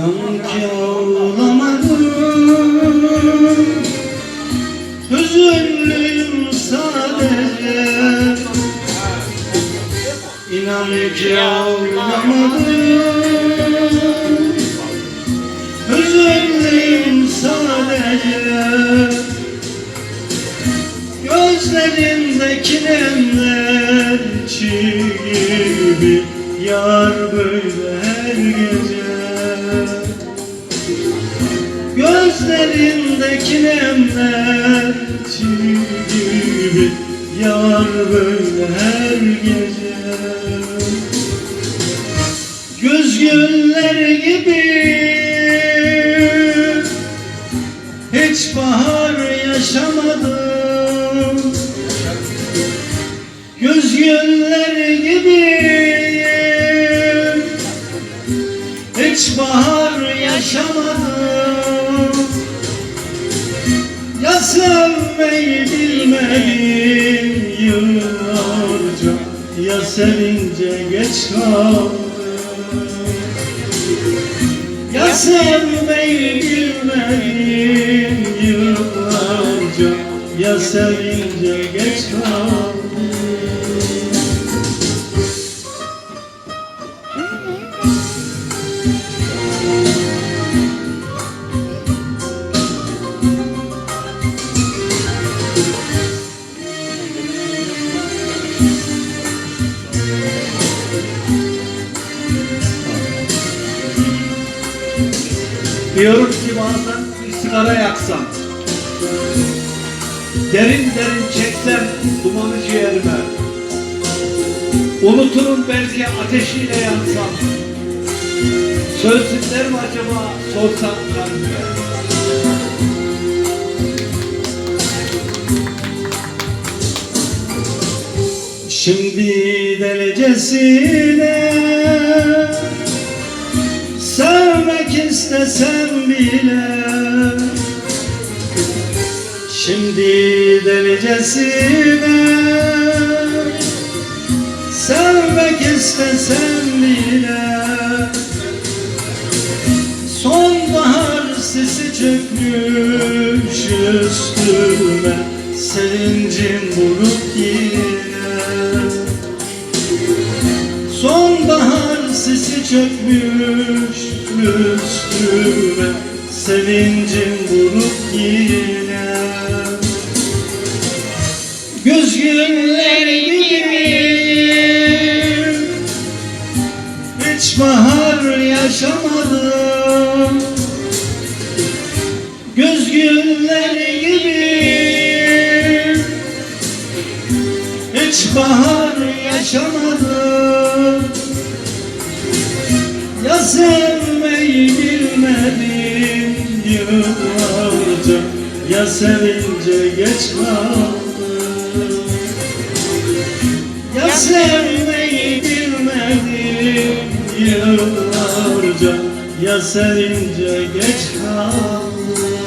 İnan ki ağlamadım. Hüzünlüyüm sadece. İnan ki ağlamadım. Hüzünlüyüm sadece. Gözlerindeki nemler çiğ gibi Yar böyle Gözlerindeki nemler çiğ gibi Yar böyle her gece. Göz güller gibi Hiç bahar yaşamadım. Göz güller gibi Hiç bahar yaşamadım. Ya sevmeyi bilmedim yıllarca Ya sevince geç kaldım. Ya sevmeyi bilmedim yıllarca Ya sevince geç kaldım Diyorum ki bazen bir sigara yaksam Derin derin çeksem dumanı ciğerime Unuturum belki ateşiyle yansam Sözlükler mi acaba sorsam kalbime? Şimdi delicesine Sevmek istesem bile. Şimdi delicesine Sevmek istesem bile. Sonbahar sesi çökmüş üstüme Sevincim vurup yine. Sonbahar sesi çökmüş üstüme Sevincim vurup yine. Göz günler gibi Hiç bahar yaşamadım. Göz günler gibi Hiç bahar yaşamadım. Ya sevmeyi bilmedim yıllarca. Ya sevince geç kaldım Ya sevmeyi bilmedim yıllarca Ya sevince geç kaldım